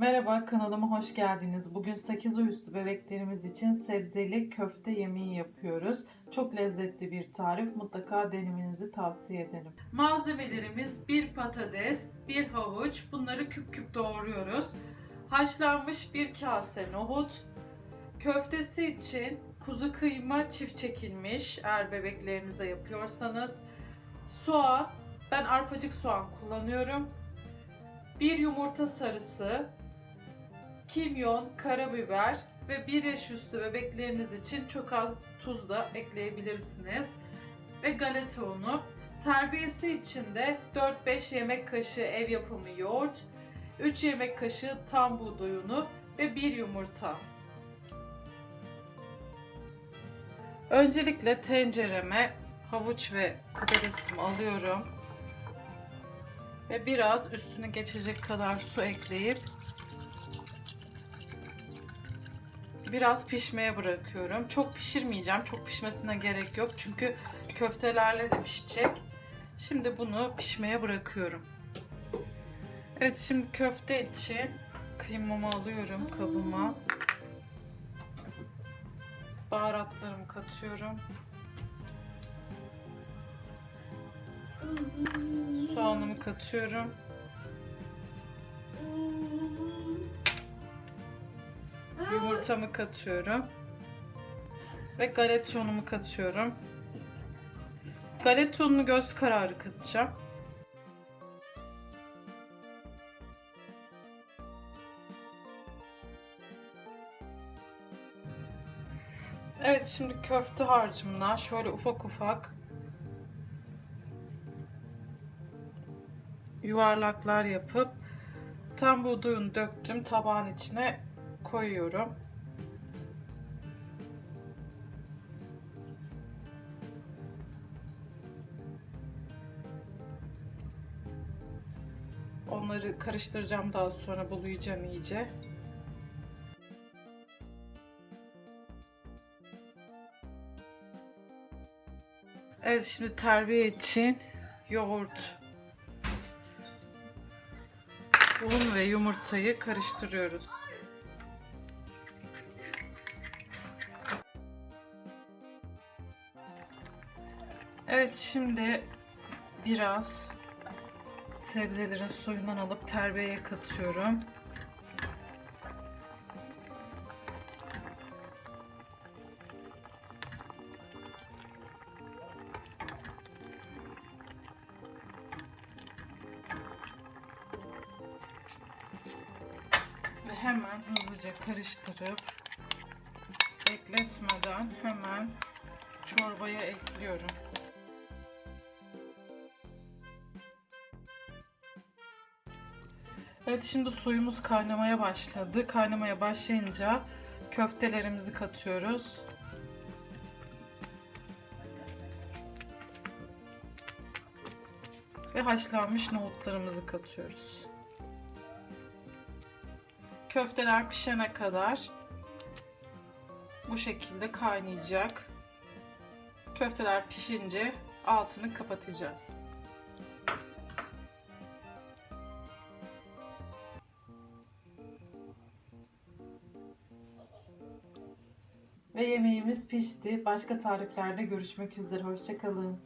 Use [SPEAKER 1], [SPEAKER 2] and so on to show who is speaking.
[SPEAKER 1] Merhaba kanalıma hoş geldiniz. Bugün 8 ay üstü bebeklerimiz için sebzeli köfte yemeği yapıyoruz. Çok lezzetli bir tarif. Mutlaka denemenizi tavsiye ederim. Malzemelerimiz bir patates, bir havuç. Bunları küp küp doğruyoruz. Haşlanmış bir kase nohut. Köftesi için kuzu kıyma çift çekilmiş eğer bebeklerinize yapıyorsanız. Soğan, ben arpacık soğan kullanıyorum. Bir yumurta sarısı, kimyon, karabiber ve bir yaş üstü bebekleriniz için çok az tuz da ekleyebilirsiniz. Ve galeta unu. Terbiyesi için de 4-5 yemek kaşığı ev yapımı yoğurt, 3 yemek kaşığı tam buğday unu ve 1 yumurta. Öncelikle tencereme havuç ve patatesimi alıyorum. Ve biraz üstüne geçecek kadar su ekleyip biraz pişmeye bırakıyorum. Çok pişirmeyeceğim. Çok pişmesine gerek yok. Çünkü köftelerle de pişecek. Şimdi bunu pişmeye bırakıyorum. Evet şimdi köfte için kıymamı alıyorum kabıma. Baharatlarımı katıyorum. Soğanımı katıyorum. Yumurtamı katıyorum. Ve galeta unumu katıyorum. Galeta ununu göz kararı katacağım. Evet şimdi köfte harcımına şöyle ufak ufak yuvarlaklar yapıp tam buğdayını döktüm tabağın içine koyuyorum. Onları karıştıracağım daha sonra bulayacağım iyice. Evet şimdi terbiye için yoğurt, un ve yumurtayı karıştırıyoruz. Evet şimdi biraz sebzelerin suyundan alıp terbiyeye katıyorum. Ve hemen hızlıca karıştırıp bekletmeden hemen çorbaya ekliyorum. Evet şimdi suyumuz kaynamaya başladı. Kaynamaya başlayınca köftelerimizi katıyoruz. Ve haşlanmış nohutlarımızı katıyoruz. Köfteler pişene kadar bu şekilde kaynayacak. Köfteler pişince altını kapatacağız. Ve yemeğimiz pişti. Başka tariflerde görüşmek üzere. Hoşçakalın.